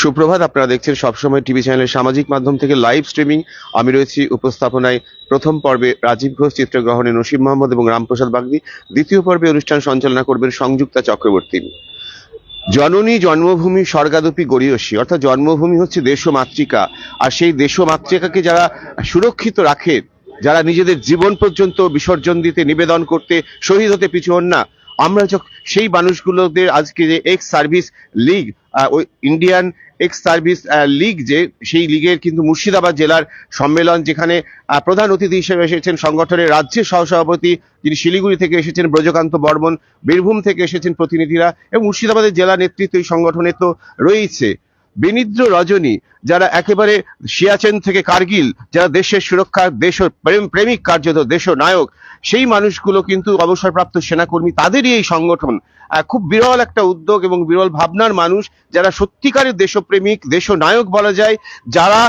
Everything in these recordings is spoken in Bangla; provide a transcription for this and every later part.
সুপ্রভাত, আপনারা দেখছেন সবসময় টিভি চ্যানেলের সামাজিক মাধ্যম থেকে লাইভ স্ট্রিমিং। আমি রয়েছি উপস্থাপনায় প্রথম পর্বে রাজীব ঘোষ, চিত্রগ্রহণে নসিম মোহাম্মদ এবং রামপ্রসাদ বাগদি। দ্বিতীয় পর্বে অনুষ্ঠান সঞ্চালনা করবেন সংযুক্তা চক্রবর্তী। জননী জন্মভূমি স্বর্গাদপি গড়িয়সী, অর্থাৎ জন্মভূমি হচ্ছে দেশ মাতৃকা আর সেই দেশ মাতৃকাকে যারা সুরক্ষিত রাখে, যারা নিজেদের জীবন পর্যন্ত বিসর্জন দিতে নিবেদন করতে শহীদ হতে পিছু হন না আমরা সেই মানুষগুলোদের আজকে যে এক্স সার্ভিস লিগ ওই ইন্ডিয়ান এক্স সার্ভিস লিগ যে, সেই লিগের কিন্তু মুর্শিদাবাদ জেলার সম্মেলন যেখানে প্রধান অতিথি হিসেবে এসেছেন সংগঠনের রাজ্যের সহসভাপতি যিনি শিলিগুড়ি থেকে এসেছেন, ব্রজকান্ত বর্মন, বীরভূম থেকে এসেছেন প্রতিনিধিরা এবং মুর্শিদাবাদের জেলা নেতৃত্ব এই সংগঠনের তো রয়েছে। বিনিদ্র রজনী, যারা একেবারে সিয়াচেন থেকে কার্গিল, যারা দেশের সুরক্ষা, দেশ প্রেম প্রেমিক কার্যত, দেশ নায়ক, সেই মানুষগুলো কিন্তু অবসরপ্রাপ্ত সেনাকর্মী, তাদেরই এই সংগঠন। খুব বিরল একটা উদ্যোগ এবং বিরল ভাবনার মানুষ, যারা সত্যিকারের দেশপ্রেমিক, দেশ নায়ক বলা যায়, যারা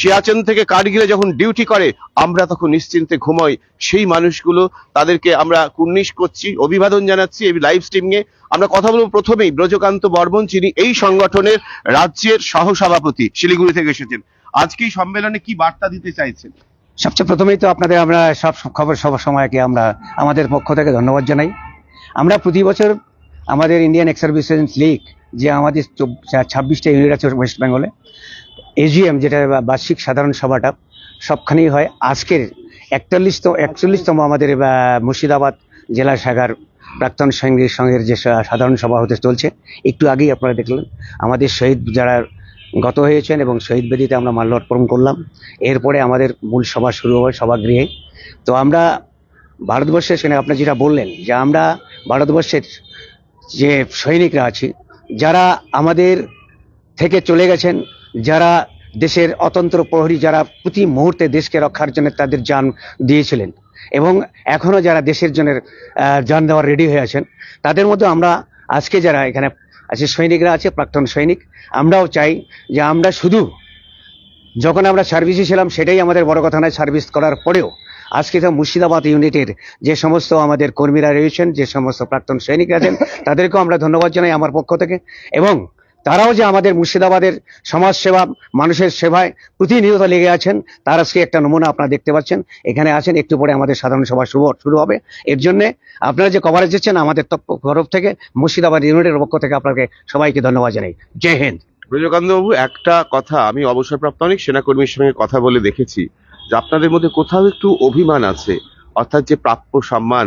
সিয়াচেন থেকে কার্গিলে যখন ডিউটি করে, আমরা তখন নিশ্চিন্তে ঘুমাই। সেই মানুষগুলো, তাদেরকে আমরা কুর্নিশ করছি, অভিবাদন জানাচ্ছি এই লাইভ স্ট্রিমে আমরা কথা বলব প্রথমেই ব্রজকান্ত বর্মন, যিনি এই সংগঠনের রাজ্যের সহসভাপতি, শিলিগুড়ি থেকে এসেছেন। আজকে এই সম্মেলনে কি বার্তা দিতে চাইছেন? সবচেয়ে প্রথমেই তো আপনাদের আমরা সব খবর, সব সময়কে আমরা আমাদের পক্ষ থেকে ধন্যবাদ জানাই। আমরা প্রতি বছর আমাদের ইন্ডিয়ান এক্স সার্ভিসেস লিগ যে আমাদের ছাব্বিশটা ইউনিট আছে ওয়েস্ট বেঙ্গলে এজিএম যেটা বার্ষিক সাধারণ সভাটা, সবখানেই হয়। আজকের একচল্লিশতম একচল্লিশতম আমাদের মুর্শিদাবাদ জেলা শাখার প্রাক্তন সঙ্গীর সঙ্গের যে সাধারণ সভা হতে চলছে, একটু আগেই আপনারা দেখলেন, আমাদের শহীদ যারা গত হয়েছেন এবং শহীদ বেদিতে আমরা মাল্য অর্পণ করলাম, এরপরে আমাদের মূল সভা শুরু হবে সভাগৃহে। তো আমরা ভারতবর্ষের সেখানে আপনি যেটা বললেন যে আমরা ভারতবর্ষের যে সৈনিকরা আছি, যারা আমাদের থেকে চলে গেছেন, যারা দেশের অতন্ত্র প্রহরী, যারা প্রতি মুহূর্তে দেশকে রক্ষার জন্য তাদের যান দিয়েছিলেন এবং এখনও যারা দেশের আহ, যান দেওয়ার রেডি হয়ে আছেন তাদের মধ্যে আমরা আজকে যারা এখানে আছে সৈনিকরা আছে প্রাক্তন সৈনিক আমরাও চাই যে আমরা শুধু যখন আমরা সার্ভিসে ছিলাম সেটাই আমাদের বড় কথা নয় সার্ভিস করার পরেও আজকে তো মুর্শিদাবাদ ইউনিটের যে সমস্ত আমাদের কর্মীরা রয়েছেন যে সমস্ত প্রাক্তন সৈনিক আছেন তাদেরকেও আমরা ধন্যবাদ জানাই আমার পক্ষ থেকে এবং তারাও যে আমাদের মুর্শিদাবাদের সমাজ সেবা মানুষের সেবায় প্রতিনিয়ত লেগে আছেন, তার আজকে একটা নমুনা আপনারা দেখতে পাচ্ছেন। এখানে আছেন, একটু পরে আমাদের সাধারণ সভা শুরু শুরু হবে। এর জন্য আপনারা যে কভারেজ দিচ্ছেন, আমাদের তরফ থেকে, মুর্শিদাবাদ ইউনিটের পক্ষ থেকে আপনাকে সবাইকে ধন্যবাদ জানাই। জয় হিন্দ। বাবু একটা কথা, আমি অবসরপ্রাপ্ত অনেক সেনাকর্মীর সঙ্গে কথা বলে দেখেছি, যে আপনাদের মধ্যে কোথাও একটু অভিমান আছে, অর্থাৎ যে প্রাপ্য সম্মান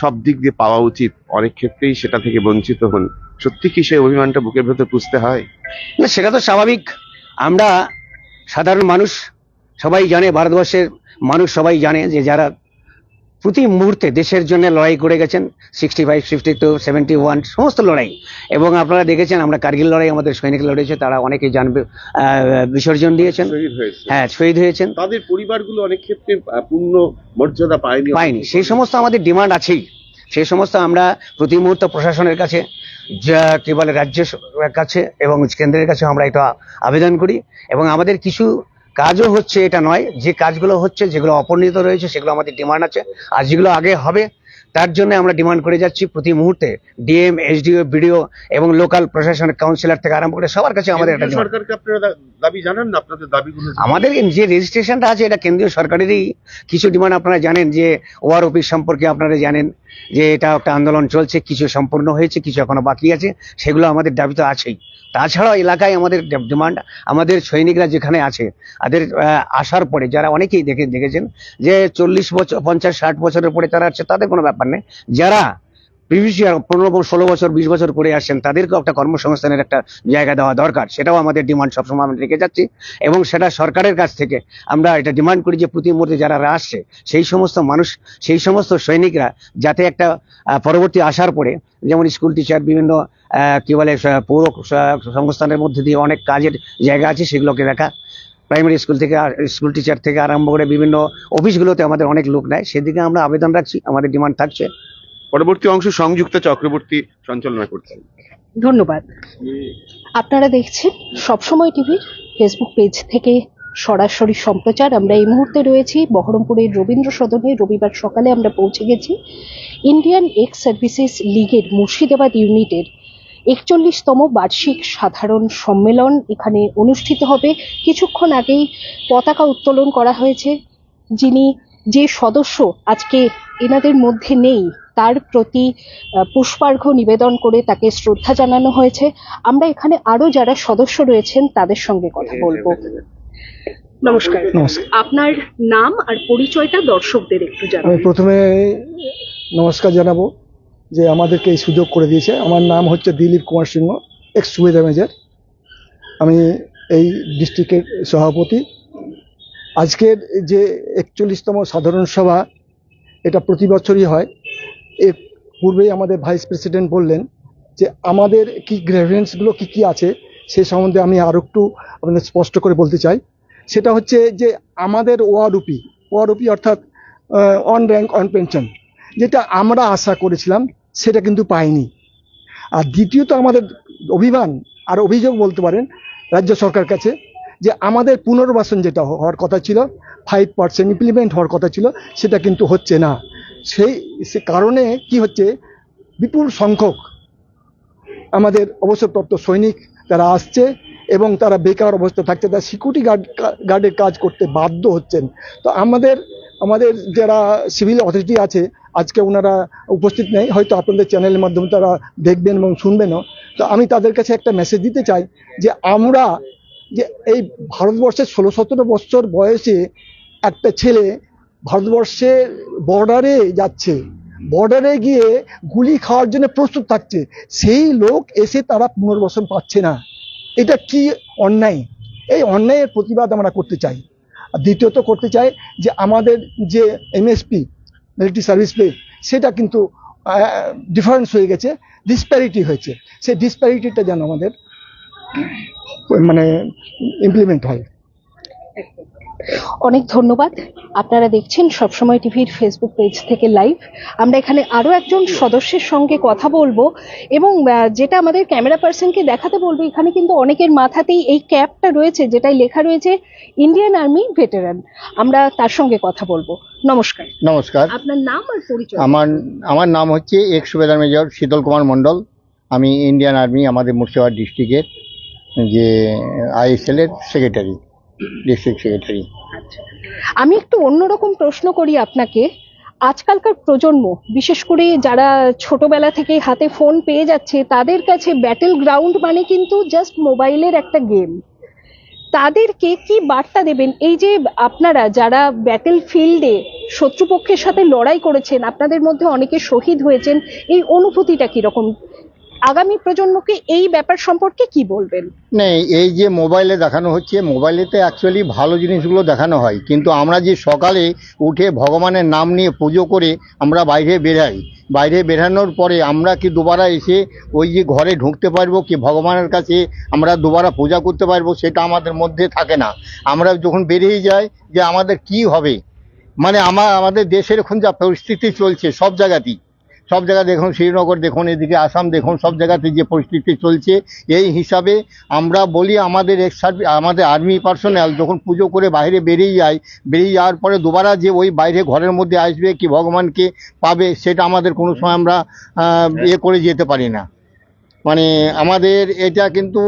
সব দিক দিয়ে পাওয়া উচিত, অনেক ক্ষেত্রেই সেটা থেকে বঞ্চিত হন। সত্যি কি সেই অভিমানটা বুকের ভেতর পুষতে হয়? না সেটা তো স্বাভাবিক। আমরা সাধারণ মানুষ সবাই জানে ভারতবর্ষের মানুষ সবাই জানে যে যারা প্রতি মুহূর্তে দেশের জন্য লড়াই করে গেছেন sixty five fifty two seventy one সমস্ত লড়াই। এবং আপনারা দেখেছেন আমরা কার্গিল লড়াই আমাদের সৈনিক লড়েছে তারা অনেকে জানবে বিসর্জন দিয়েছেন। হ্যাঁ শহীদ হয়েছেন। তাদের পরিবারগুলো অনেক ক্ষেত্রে পূর্ণ মর্যাদা পায়নি। পাইনি সেই সমস্ত আমাদের ডিমান্ড আছেই। সেই সমস্ত আমরা প্রতি মুহূর্তে প্রশাসনের কাছে যা কি বলে রাজ্য কাছে এবং কেন্দ্রের কাছে আমরা এটা আবেদন করি। এবং আমাদের কিছু কাজও হচ্ছে এটা নয় যে কাজগুলো হচ্ছে যেগুলো অপরিণিত রয়েছে সেগুলো আমাদের ডিমান্ড আছে। আর যেগুলো আগে হবে তার জন্য আমরা ডিমান্ড করে যাচ্ছি প্রতি মুহূর্তে। ডিএম এসডিও বিডিও এবং লোকাল প্রশাসনের কাউন্সিলর থেকে আরম্ভ করে সবার কাছে আমাদের একটা কেন্দ্রীয় সরকারকে আপনারা দাবি জানান না? আপনাদের দাবিগুলো আমাদের যে রেজিস্ট্রেশনটা আছে এটা কেন্দ্রীয় সরকারেরই। কিছু ডিমান্ড আপনারা জানেন যে ওয়ার অফিস সম্পর্কে আপনারা জানেন। যে এটা একটা আন্দোলন চলছে, কিছু সম্পূর্ণ হয়েছে, কিছু এখনও বাকি আছে, সেগুলো আমাদের দাবি তো আছেই। তাছাড়াও এলাকায় আমাদের ডিমান্ড আমাদের সৈনিকরা যেখানে আছে, তাদের আসার পরে যারা অনেকেই দেখে, দেখেছেন যে চল্লিশ বছর, পঞ্চাশ, ষাট বছরের পরে তারা আছে, তাদের কোনো ব্যাপার নেই। যারা প্রিভিয়াস ইয়ার পনেরো ষোলো বছর, বিশ বছর করে আসছেন, তাদেরকেও একটা কর্মসংস্থানের একটা জায়গা দেওয়া দরকার। সেটাও আমাদের ডিমান্ড সবসময় আমরা রেখে যাচ্ছি। এবং সেটা সরকারের কাছ থেকে আমরা এটা ডিমান্ড করি যে প্রতি মুহূর্তে যারা আসছে, সেই সমস্ত মানুষ, সেই সমস্ত সৈনিকরা যাতে একটা পরবর্তী আসার পরে, যেমন স্কুল টিচার বিভিন্ন কি বলে পৌর সংস্থানের মধ্যে দিয়ে অনেক কাজের জায়গা আছে, সেগুলোকে দেখা। প্রাইমারি স্কুল থেকে স্কুল টিচার থেকে আরম্ভ করে বিভিন্ন অফিসগুলোতে আমাদের অনেক লোক নেয়। সেদিকে আমরা আবেদন রাখছি, আমাদের ডিমান্ড থাকছে। পরবর্তী অংশ সংযুক্ত চক্রবর্তী সঞ্চালনা করছেন ধন্যবাদ। আপনারা দেখছেন সবসময় টিভির ফেসবুক পেজ থেকে সরাসরি সম্প্রচার। আমরা এই মুহূর্তে রয়েছি বহরমপুরের রবীন্দ্র সদনে। রবিবার সকালে আমরা পৌঁছে গেছি ইন্ডিয়ান এক্স সার্ভিসেস লিগের মুর্শিদাবাদ ইউনিটের একচল্লিশতম বার্ষিক সাধারণ সম্মেলন। এখানে অনুষ্ঠিত হবে। কিছুক্ষণ আগেই পতাকা উত্তোলন করা হয়েছে। যিনি যে সদস্য আজকে এনাদের মধ্যে নেই তার প্রতি পুষ্পার্ঘ্য নিবেদন করে তাকে শ্রদ্ধা জানানো হয়েছে। আমরা এখানে আরও যারা সদস্য রয়েছেন তাদের সঙ্গে কথা বলব। নমস্কার। নমস্কার। আপনার নাম আর পরিচয়টা দর্শকদের একটু আমি প্রথমে নমস্কার জানাব যে আমাদেরকে এই সুযোগ করে দিয়েছে। আমার নাম হচ্ছে দিলীপ কুমার সিংহ এক্স সুবেদা মেজর আমি এই ডিস্ট্রিক্টের সভাপতি। আজকের যে একচল্লিশতম সাধারণ সভা, এটা প্রতি বছরই হয়। এর পূর্বেই আমাদের ভাইস প্রেসিডেন্ট বললেন যে, আমাদের কি গ্রেভিয়েন্সগুলো কি কি আছে সে সম্বন্ধে আমি আরও একটু আপনাদের স্পষ্ট করে বলতে চাই। সেটা হচ্ছে যে, আমাদের ওয়ারুপি ওয়ারুপি অর্থাৎ অন র্যাঙ্ক অন পেনশন যেটা আমরা আশা করেছিলাম, সেটা কিন্তু পাইনি। আর দ্বিতীয়ত আমাদের অভিমান আর অভিযোগ বলতে পারেন রাজ্য সরকার কাছে যে আমাদের পুনর্বাসন যেটা হওয়ার কথা ছিল ফাইভ পার্সেন্ট ইমপ্লিমেন্ট হওয়ার কথা ছিল, সেটা কিন্তু হচ্ছে না। সেই, সে কারণে কি হচ্ছে, বিপুল সংখ্যক আমাদের অবসরপ্রাপ্ত সৈনিক তারা আসছে এবং তারা বেকার অবস্থা থাকছে, তারা সিকিউরিটি গার্ড গার্ডের কাজ করতে বাধ্য হচ্ছেন। তো আমাদের আমাদের যারা সিভিল অথরিটি আছে, আজকে ওনারা উপস্থিত নেই, হয়তো আপনাদের চ্যানেলের মাধ্যমে তারা দেখবেন এবং শুনবেনও। তো আমি তাদের কাছে একটা মেসেজ দিতে চাই যে আমরা যে এই ভারতবর্ষের ষোলো সতেরো বছর বয়সে একটা ছেলে ভারতবর্ষের বর্ডারে যাচ্ছে। বর্ডারে গিয়ে গুলি খাওয়ার জন্য প্রস্তুত থাকছে। সেই লোক এসে তারা পুনর্বাসন পাচ্ছে না। এটা কি অন্যায়? এই অন্যায়ের প্রতিবাদ আমরা করতে চাই। দ্বিতীয়ত করতে চাই যে আমাদের যে এমএসপি মিলিটারি সার্ভিস পে সেটা কিন্তু ডিফারেন্স হয়ে গেছে ডিসপ্যারিটি হয়েছে। সেই ডিসপ্যারিটিটা যেন আমাদের মানে ইমপ্লিমেন্ট হয়। অনেক ধন্যবাদ। আপনারা দেখছেন সবসময় টিভির ফেসবুক পেজ থেকে লাইভ আমরা এখানে আরও একজন সদস্যের সঙ্গে কথা বলব এবং যেটা আমাদের ক্যামেরা পার্সনকে দেখাতে বলব এখানে কিন্তু অনেকের মাথাতেই এই ক্যাপটা রয়েছে যেটাই লেখা রয়েছে ইন্ডিয়ান আর্মি ভেটেরান আমরা তার সঙ্গে কথা বলব। নমস্কার। নমস্কার। আপনার নাম আর পরিচয়? আমার আমার নাম হচ্ছে এক্স সুবেদার মেজর শীতল কুমার মণ্ডল। আমি ইন্ডিয়ান আর্মি আমাদের মুর্শিদাবাদ ডিস্ট্রিক্টের যে আইএসএল এর সেক্রেটারি ডিস্ট্রিক্ট সেক্রেটারি আমি একটু অন্যরকম প্রশ্ন করি আপনাকে। আজকালকার প্রজন্ম, বিশেষ করে যারা ছোটবেলা থেকে হাতে ফোন পেয়ে যাচ্ছে, তাদের কাছে ব্যাটেল গ্রাউন্ড মানে কিন্তু জাস্ট মোবাইলের একটা গেম তাদেরকে কি বার্তা দেবেন? এই যে আপনারা যারা ব্যাটেল ফিল্ডে শত্রুপক্ষের সাথে লড়াই করেছেন, আপনাদের মধ্যে অনেকে শহীদ হয়েছেন, এই অনুভূতিটা কীরকম? আগামী প্রজন্মকে এই ব্যাপার সম্পর্কে কি বলবেন? নেই, এই যে মোবাইলে দেখানো হচ্ছে, মোবাইলেতে অ্যাকচুয়ালি ভালো জিনিসগুলো দেখানো হয়। কিন্তু আমরা যে সকালে উঠে ভগবানের নাম নিয়ে পুজো করে আমরা বাইরে বেরাই। বাইরে বেরানোর পরে আমরা কি দুবারা এসে ওই যে ঘরে ঢুকতে পারব কি ভগবানের কাছে আমরা দুবারা পূজা করতে পারব সেটা আমাদের মধ্যে থাকে না। আমরা যখন বেরিয়ে যাই যে আমাদের কি হবে? মানে আমার আমাদের দেশের এখন যা পরিস্থিতি চলছে সব জায়গাতেই। সব জায়গায় দেখুন শ্রীনগর দেখুন এদিকে আসাম দেখুন সব জায়গাতে যে পরিস্থিতি চলছে এই হিসাবে আমরা বলি আমাদের এক্স সার্ভিস আমাদের আর্মি পার্সোনাল যখন পুজো করে বাইরে বেরিয়ে যায় বেরিয়ে যাওয়ার পরে দুবারা যে ওই বাইরে ঘরের মধ্যে আসবে কি ভগবানকে পাবে সেটা আমাদের কোনো সময় আমরা ইয়ে করে যেতে পারি না। মানে আমাদের এটা কিন্তু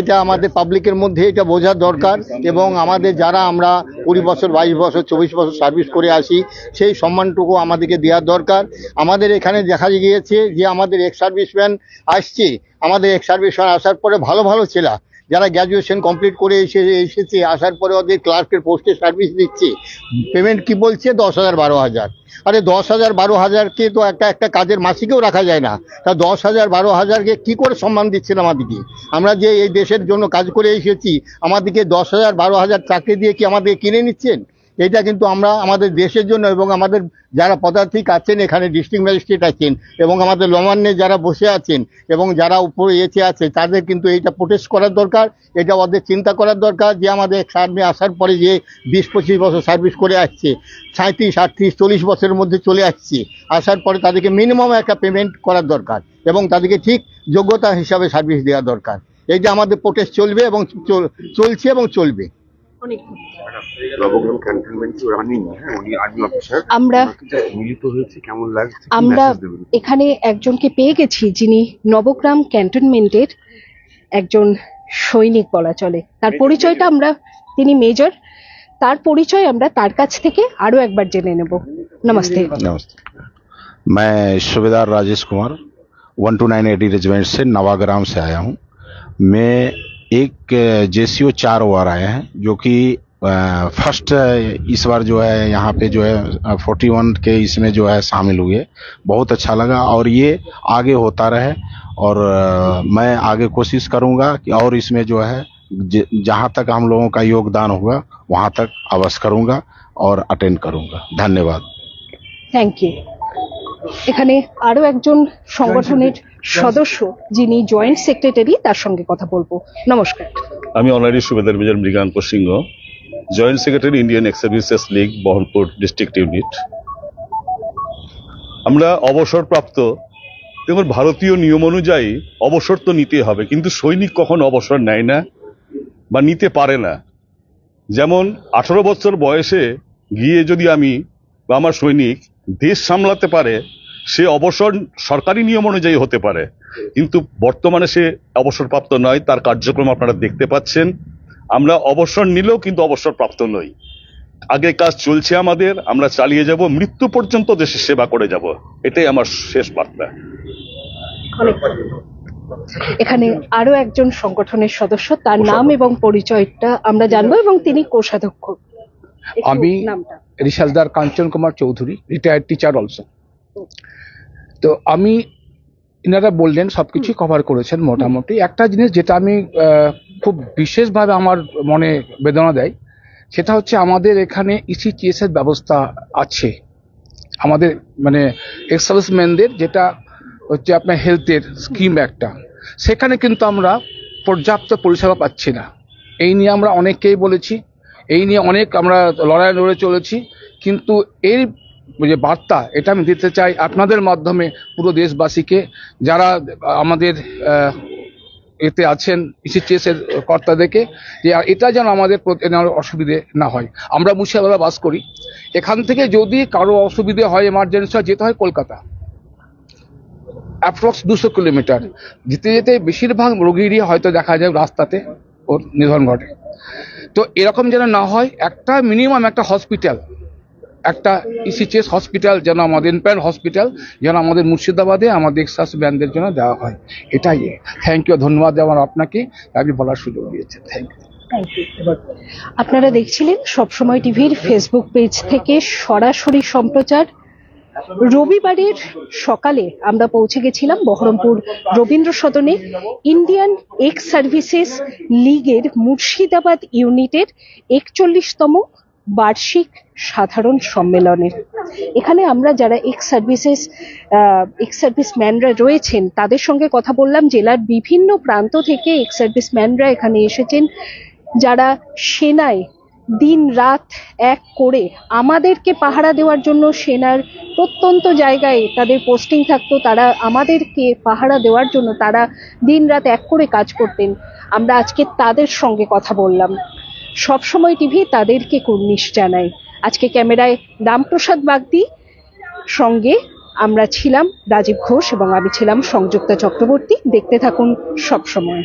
এটা আমাদের পাবলিকের মধ্যে এটা বোঝার দরকার এবং আমাদের যারা আমরা কুড়ি বছর বাইশ বছর চব্বিশ বছর সার্ভিস করে আসি সেই সম্মানটুকু আমাদেরকে দেওয়ার দরকার। আমাদের এখানে দেখা গিয়েছে যে আমাদের এক্স সার্ভিসম্যান আসছে। আমাদের এক্স সার্ভিসম্যান আসার পরে ভালো ভালো ছেলা। যারা গ্র্যাজুয়েশন কমপ্লিট করে এসে এসেছে, আসার পরে ওদের ক্লার্কের পোস্টে সার্ভিস দিচ্ছে পেমেন্ট কি বলছে? দশ হাজার বারো হাজার। আরে দশ হাজার বারো হাজারকে তো একটা একটা কাজের মাসিকেও রাখা যায় না। তা দশ হাজার বারো হাজারকে কী করে সম্মান দিচ্ছেন আমাদেরকে? আমরা যে এই দেশের জন্য কাজ করে এসেছি, আমাদেরকে দশ হাজার বারো হাজার চাকরি দিয়ে কি আমাদেরকে কিনে নিচ্ছেন? এটা কিন্তু আমরা আমাদের দেশের জন্য এবং আমাদের যারা পদার্থিক আছেন এখানে ডিস্ট্রিক্ট ম্যাজিস্ট্রেট আছেন এবং আমাদের নবান্নে যারা বসে আছেন এবং যারা উপরে এসে আছে, তাদের কিন্তু এইটা প্রোটেস্ট করার দরকার, এটা ওদের চিন্তা করার দরকার যে আমাদের সার্ভে আসার পরে যে বিশ পঁচিশ বছর সার্ভিস করে আসছে সাঁত্রিশ আটত্রিশ, চল্লিশ বছরের মধ্যে চলে আসছে, আসার পরে তাদেরকে মিনিমাম একটা পেমেন্ট করার দরকার এবং তাদেরকে ঠিক যোগ্যতা হিসাবে সার্ভিস দেওয়া দরকার। এই যে আমাদের প্রোটেস্ট চলবে এবং চলছে এবং চলবে। অনেক নবগ্রাম ক্যান্টনমেন্ট রানিং হ্যাঁ উনি আর্মি অফিসার আমরা মিলিত হয়েছে কেমন লাগছে কি আমরা message দেবেন? এখানে একজনকে পেয়ে গেছি যিনি নবগ্রাম ক্যান্টনমেন্টের একজন সৈনিক বলা চলে তার পরিচয়টা আমরা তিনি মেজর তার পরিচয় আমরা তার কাছ থেকে আরো একবার জেনে নেব নমস্তে नमस्ते मैं सूबेदार Rajesh Kumar one two nine eighty regiment से नवाग्राम से आया हूँ मैं एक जे सी ओ चार ओवर आए हैं, जो कि फ़र्स्ट इस बार जो है, यहाँ पे जो है फोर्टी वन के इसमें जो है, शामिल हुए। बहुत अच्छा लगा और ये आगे होता रहे और मैं आगे कोशिश करूँगा कि और इसमें जो है जहाँ तक हम लोगों का योगदान होगा, वहाँ तक अवश्य करूँगा और अटेंड करूँगा। धन्यवाद। थैंक यू এখানে আরও একজন সংগঠনের সদস্য যিনি জয়েন্ট সেক্রেটারি তার সঙ্গে কথা বলব। নমস্কার। আমি honorary Subedar major Mriganta Singh joint secretary Indian ex services league Baharampur district unit আমরা অবসরপ্রাপ্ত দেখুন ভারতীয় নিয়ম অনুযায়ী অবসর তো নিতে হবে কিন্তু সৈনিক কখনো অবসর নেয় না বা নিতে পারে না? যেমন আঠারো বছর বয়সে গিয়ে যদি আমি বা আমার সৈনিক দেশ সামলাতে পারে সে অবসর সরকারি নিয়ম অনুযায়ী হতে পারে। কিন্তু বর্তমানে সে অবসরপ্রাপ্ত নয় তার কার্যক্রম আপনারা দেখতে পাচ্ছেন। আমরা অবসর নিলেও কিন্তু অবসরপ্রাপ্ত নই। আগে কাজ চলছে আমাদের আমরা চালিয়ে যাব মৃত্যু পর্যন্ত দেশের সেবা করে যাব। এটাই আমার শেষ বার্তা। এখানে আরও একজন সংগঠনের সদস্য তার নাম এবং পরিচয়টা আমরা জানব এবং তিনি কোষাধ্যক্ষ। আমি Risaldar Kanchan Kumar Chowdhury retired teacher also তো আমি এনারা বললেন সবকিছু কভার করেছেন মোটামুটি। একটা জিনিস যেটা আমি খুব বিশেষভাবে আমার মনে বেদনা দেয় সেটা হচ্ছে আমাদের এখানে ইসিটিএস এর ব্যবস্থা আছে। আমাদের মানে এক্সার্ভিসম্যানদের যেটা হচ্ছে আপনার হেলথের স্কিম একটা। সেখানে কিন্তু আমরা পর্যাপ্ত পরিষেবা পাচ্ছি না। এই নিয়ে আমরা অনেককেই বলেছি এই নিয়ে অনেক আমরা লড়াই লড়ে চলেছি। কিন্তু এর যে বার্তা, এটা আমি দিতে চাই আপনাদের মাধ্যমে পুরো দেশবাসীকে। যারা আমাদের এতে আছেন ইসিটিএস এর কর্তাদেরকে, যে এটা যেন আমাদের অসুবিধে না হয়। আমরা মুর্শিদাবাদে বাস করি। এখান থেকে যদি কারও অসুবিধে হয় এমার্জেন্সি হয়, যেতে হয় কলকাতা। অ্যাপ্রক্স দুশো কিলোমিটার। যেতে যেতে বেশিরভাগ রোগীরই হয়তো দেখা যায় রাস্তাতে। ওর নিধন ঘটে। তো এরকম যেন না হয়, একটা মিনিমাম একটা হসপিটাল একটা ইসিচিএস হসপিটাল যেন আমাদের ইনপ্যান্ট হসপিটাল যেন আমাদের মুর্শিদাবাদে আমাদের এক্সাস ব্যান্ডের জন্য দেওয়া হয়। এটাই থ্যাংক ইউ ধন্যবাদ আমার আপনাকে। আপনি বলার সুযোগ দিয়েছেন। থ্যাংক ইউ আপনারা দেখছিলেন সবসময় টিভির ফেসবুক পেজ থেকে সরাসরি সম্প্রচার রবিবারের সকালে আমরা পৌঁছে গেছিলাম বহরমপুর রবীন্দ্র সদনে ইন্ডিয়ান এক্স সার্ভিসেস লীগের মুর্শিদাবাদ ইউনিটের একচল্লিশতম বার্ষিক সাধারণ সম্মেলনের এখানে আমরা যারা এক্স সার্ভিসেস এক্স সার্ভিসম্যানরা রয়েছেন, তাদের সঙ্গে কথা বললাম। জেলার বিভিন্ন প্রান্ত থেকে এক্স সার্ভিসম্যানরা এখানে এসেছেন। যারা সেনায় দিন রাত এক করে আমাদেরকে পাহারা দেওয়ার জন্য সেনার প্রত্যন্ত জায়গায় তাদের পোস্টিং থাকতো, তারা আমাদেরকে পাহারা দেওয়ার জন্য তারা দিন রাত এক করে কাজ করতেন। আমরা আজকে তাদের সঙ্গে কথা বললাম। সবসময় টিভি তাদেরকে কুর্নিশ জানায়। আজকে ক্যামেরায় রামপ্রসাদ বাগদি, সঙ্গে আমরা ছিলাম রাজীব ঘোষ এবং আমি ছিলাম সংযুক্তা চক্রবর্তী। দেখতে থাকুন সবসময়।